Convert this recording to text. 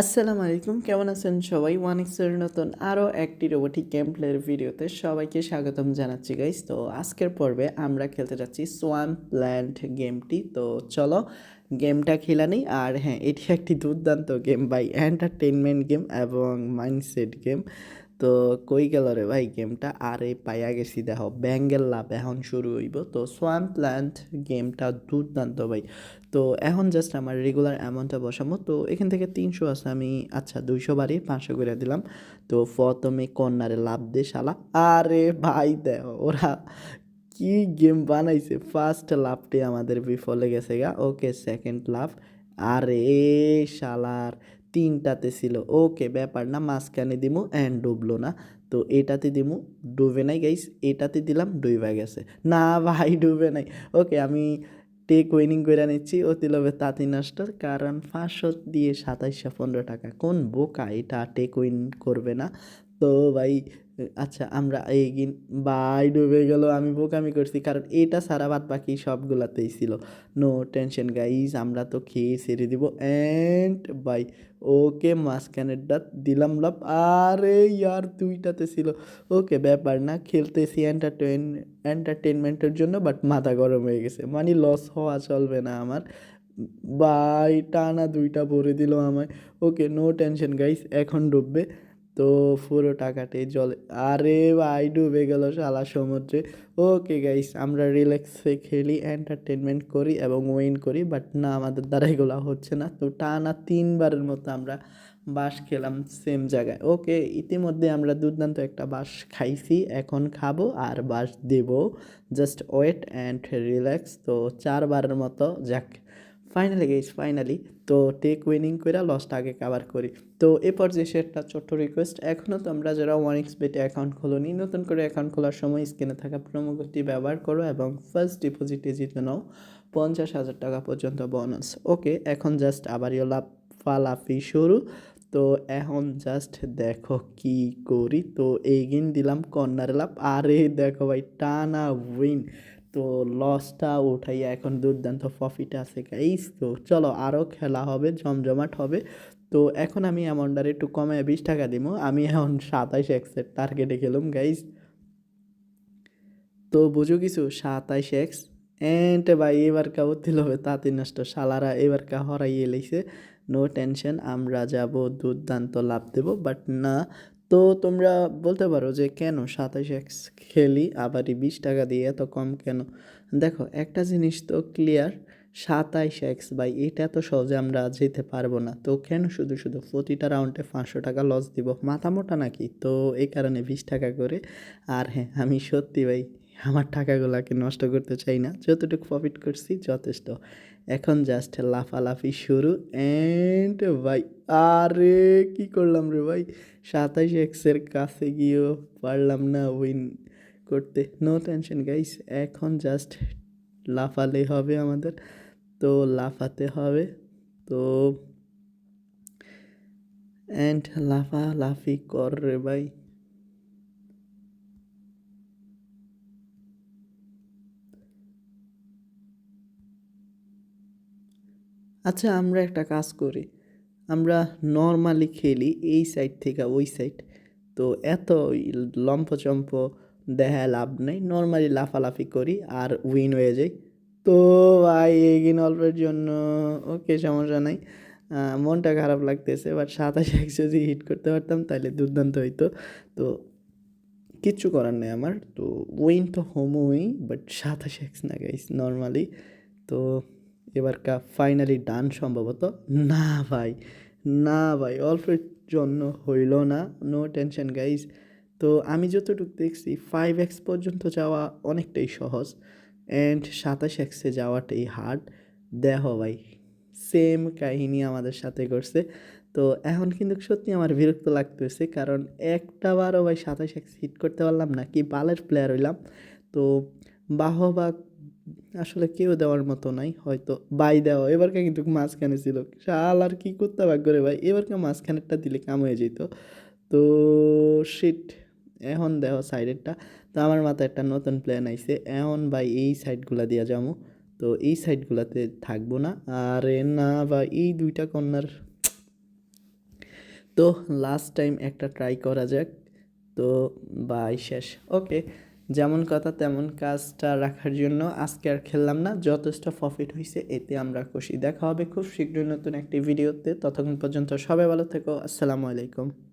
আসসালামু আলাইকুম, কেমন আছেন সবাই? ওয়ান এক্সের নতুন আরও একটি রোবোটিক গেম প্লের ভিডিওতে সবাইকে স্বাগতম জানাচ্ছি গাইস তো আজকের পর্বে আমরা খেলতে যাচ্ছি সোয়ান প্ল্যান্ট গেমটি তো চলো গেমটা খেলা নেই, আর হ্যাঁ এটি একটি দুর্দান্ত গেম বাই এন্টারটেনমেন্ট গেম এবং মাইন্ডসেট গেম তো কই গেল রে ভাই গেমটা? আরে পাইয়া গেছি দেখো ব্যাঙ্গেল লাভ এখন শুরু হইব। তো সোয়ান প্ল্যান্ট গেমটা দুর্দান্ত ভাই। তো এখন জাস্ট আমার রেগুলার অ্যামাউন্টটা বসাবো তো এখান থেকে তিনশো আছে, আমি আচ্ছা দুইশো বাড়ি পাঁচশো করে দিলাম। তো প্রথমে কর্নারে লাভ দে শালা। আরে ভাই দেখো, ওরা কি গেম বানাইছে? ফার্স্ট লাভটি আমাদের বিফলে গেছে গা। ওকে সেকেন্ড লাভ। আরে শালার তিনটাতে ছিল। ওকে, ব্যাপার না, মাঝখানে দিমু অ্যান্ড ডুবলো না। তো এটাতে দিমু, ডুবে নাই গাইস এটাতে দিলাম ডুবে গেছে। না ভাই, ডুবে নাই। ওকে, আমি টেক উইনিং করে নিচ্ছি, অতি লোভে তাঁতি নষ্ট। কারণ পাঁচশো দিয়ে সাতাইশশো পনেরো টাকা, কোন বোকা এটা টেক উইন করবে না। তো ভাই আচ্ছা আমরা এগিন বাই ডুবে গেল, আমি বোকামি করছি। কারণ এটা সারা বাদ বাকি সবগুলাতেই ছিল। নো টেনশন গাইজ আমরা তো খেয়ে সেরে দিব। অ্যান্ড বাই ওকে মাঝখানেরটা দিলাম লাভ আরে ইয়ার, দুইটাতে ছিল। ওকে, ব্যাপার না, খেলতেছি এন্টারটেন এন্টারটেনমেন্টের জন্য বাট মাথা গরম হয়ে গেছে। মানে লস হওয়া চলবে না আমার। বাই টানা দুইটা ভরে দিল আমায়। ওকে নো টেনশন গাইস এখন ডুববে। তো পুরো টাকাটাই জলে। আরে ভাই, ডুবে গেল শালা সমুদ্রে। ওকে গাইস আমরা রিল্যাক্সে খেলি এন্টারটেনমেন্ট করি এবং উইন করি বাট না, আমাদের দ্বারা এগুলো হচ্ছে না। তো টানা তিনবারের মতো আমরা বাস খেলাম সেম জায়গায়। ওকে ইতিমধ্যে আমরা দুর্দান্ত একটা বাস খাইছি, এখন খাব আর বাস দেব। জাস্ট ওয়েট অ্যান্ড রিল্যাক্স তো চারবারের মতো, যাক। ফাইনালি গেইস ফাইনালি তো টেক উইনিং করে লসটা আগে কাভার করি। তো এ পর্যায়ে সে একটা ছোট্ট রিকোয়েস্ট এখনও তোমরা যারা ওয়ান এক্স বেটে অ্যাকাউন্ট খোলোনি, নতুন করে অ্যাকাউন্ট খোলার সময় স্ক্রিনে থাকা প্রোমোকোডটি ব্যবহার করো এবং ফার্স্ট ডিপোজিটে জিতে নাও পঞ্চাশ হাজার টাকা পর্যন্ত বোনাস ওকে এখন জাস্ট আবারও লাভ ফালাফি শুরু। তো এখন জাস্ট দেখো কি করি। তো এগিন দিলাম কর্নার লাভ আরে দেখো ভাই, টানা উইন তো লসটা উঠাইয়া এখন দুর্দান্ত প্রফিট আছে গাইস তো চলো আরও খেলা হবে, জমজমাট হবে। তো এখন আমি অ্যামাউন্টটার একটু কমে বিশ টাকা দিব আমি এখন সাতাইশ এক্সের টার্গেটে খেলুম গাইস তো বুঝো কিছু, সাতাইশ এক্স। এন্ট ভাই, এবার কা উঠিল হবে তাঁতি নষ্ট। সালারা এবার কা হরাইয়ে লাইছে। নো টেনশন আমরা যাব দুর্দান্ত লাভ দেব বাট না তো তোমরা বলতে পারো যে কেন সাতাশ এক্স খেলি, আবারই বিশ টাকা দিয়ে এত কম কেন? দেখো, একটা জিনিস তো ক্লিয়ার সাতাইশ এক্স বাই এটা তো সহজে আমরা যেতে পারব না। তো কেন শুধু শুধু প্রতিটা রাউন্ডে পাঁচশো টাকা লস দিব? মাথা মোটা নাকি? তো এই কারণে বিশ টাকা করে, আর হ্যাঁ আমি সত্যি ভাই আমার টাকাগুলোকে নষ্ট করতে চাই না। যতটুকু প্রফিট করছি, যথেষ্ট। এখন জাস্ট লাফালাফি শুরু অ্যান্ড ভাই, আরে কি করলাম রে ভাই? সাতাইশ এক্সের কাছে গিয়েও পারলাম না উইন করতে। নো টেনশন গাইস এখন জাস্ট লাফালে হবে আমাদের। তো লাফাতে হবে। তো অ্যান্ড লাফা লাফি কর রে ভাই। আচ্ছা আমরা একটা কাজ করি। আমরা নর্মালি খেলি এই সাইড থেকে ওই সাইড তো এত লম্ফচম্প দেখা লাভ নেই। নর্মালি লাফালাফি করি আর উইন হয়ে যাই। তো ভাই এগিন অল্পের জন্য, ওকে সমস্যা নাই। মনটা খারাপ লাগতেছে বাট সাতাশ এক যদি হিট করতে পারতাম তাহলে দুর্দান্ত হইতো। তো কিচ্ছু করার নেই আমার। তো উইন তো হোম উইন বাট সাতাশ এক্স না গাইস নর্মালি তো এবার কা ফাইনালি ডান সম্ভবত। না ভাই না ভাই, অল্পের জন্য হইল না নো টেনশন গাইজ তো আমি যতটুকু দেখছি ফাইভ এক্স পর্যন্ত যাওয়া অনেকটাই সহজ অ্যান্ড সাতাশ এক্সে যাওয়াটাই হার্ড দেহ ভাই সেম কাহিনী আমাদের সাথে করছে। তো এখন কিন্তু সত্যি আমার বিরক্ত লাগতেছে কারণ একটা বারও ভাই সাতাশ এক্স হিট করতে পারলাম না, কি বালের প্লেয়ার হইলাম। তো বাহবা আসলে কেউ দেওয়ার মতো নাই, হয়তো বাই দেওয়া এবারকে কিন্তু মাঝখানে ছিল। শাল আর কি করতে ভাগ করে ভাই এবারকে মাঝখানেরটা দিলে কাম হয়ে যেত। তো শিট এখন দেওয়া সাইডেরটা তো আমার মাথায় একটা নতুন প্ল্যান আইছে, এখন ভাই এই সাইডগুলা দিয়া যাব তো এই সাইডগুলাতে থাকব না, আরে না বা এই দুইটা কর্নার তো লাস্ট টাইম একটা ট্রাই করা যাক। তো বাই শেষ ওকে যেমন কথা, তেমন কাজটা রাখার জন্য আজকে আর খেললাম না। যথেষ্ট প্রফিট হয়েছে এতে আমরা খুশি। দেখা হবে খুব শীঘ্রই নতুন একটি ভিডিওতে। ততক্ষণ পর্যন্ত সবাই ভালো থেকো। আসসালামু আলাইকুম।